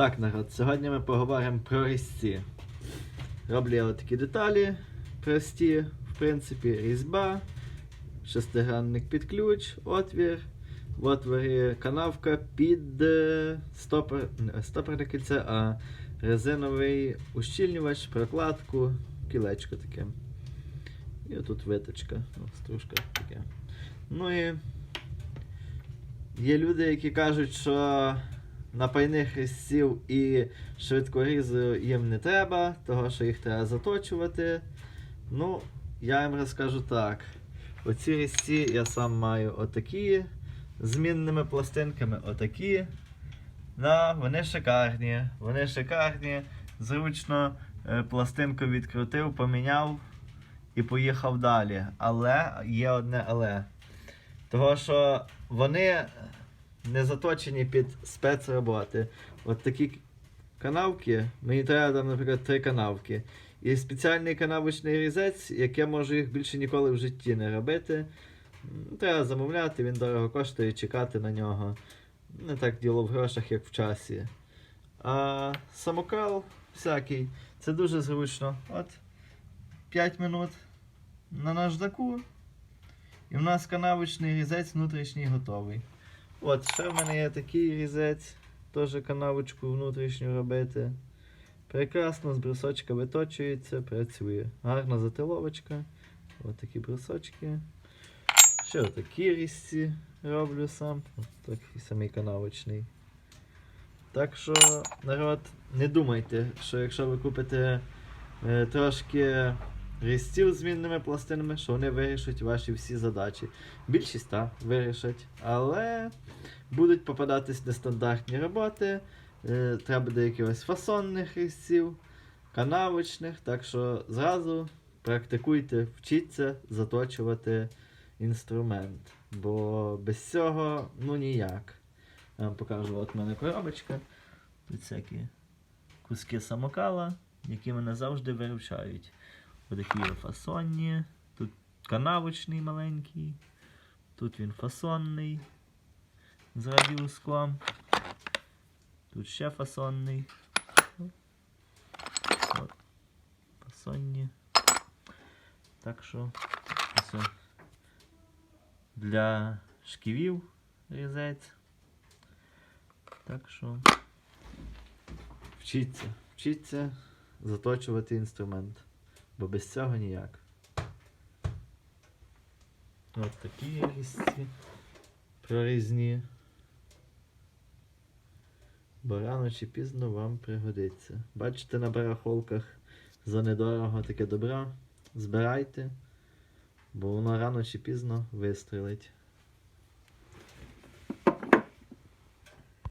Так, народ, сьогодні ми поговоримо про різці. Роблю я такі деталі прості, в принципі, різьба, шестигранник під ключ, отвір. В отворі канавка під е, стопор, не стопорне кільце, а резиновий ущільнювач, прокладку, кілечко таке. І отут виточка, ну, стружка таке. Ну і є люди, які кажуть, що напайних різців і швидкорізу їм не треба, того що їх треба заточувати. Ну, я їм розкажу так. Оці різці я сам маю отакі змінними пластинками, отакі. Да, вони шикарні. Вони шикарні. Зручно е, пластинку відкрутив, поміняв і поїхав далі. Але є одне але. Того, що вони не заточені під спецроботи. От такі канавки, мені треба там, наприклад, три канавки. І спеціальний канавочний різець, як я можу їх більше ніколи в житті не робити. Треба замовляти, він дорого коштує, чекати на нього. Не так діло в грошах, як в часі. А самокал всякий, це дуже зручно. От 5 минут на наждаку. І в нас канавочний різець внутрішній готовий. От, ще в мене є такий різець, теж канавочку внутрішню робити. Прекрасно, з брусочка виточується, працює. Гарна затиловочка. Ось такі брусочки. Ще такі різці роблю сам. Ось такий самий канавочний. Так що, народ, не думайте, що якщо ви купите е, трошки з змінними пластинами, що вони вирішать ваші всі задачі. Більшість так, вирішать, але будуть попадатись нестандартні роботи. Е, треба буде якихось фасонних різців, канавочних. Так що зразу практикуйте, вчіться заточувати інструмент. Бо без цього ну ніяк. Я вам покажу, от в мене коробочка. Тут всякі куски самокала, які мене завжди виручають. Отакі фасонні. Тут канавочний маленький. Тут він фасонний. З радіуском. Тут ще фасонний. От. Фасонні. Так що ось для шківів різець. Так що вчіться, вчіться заточувати інструмент. Бо без цього ніяк. От такі різці прорізні. Бо рано чи пізно вам пригодиться. Бачите на барахолках за недорого таке добро. Збирайте, бо воно рано чи пізно вистрілить.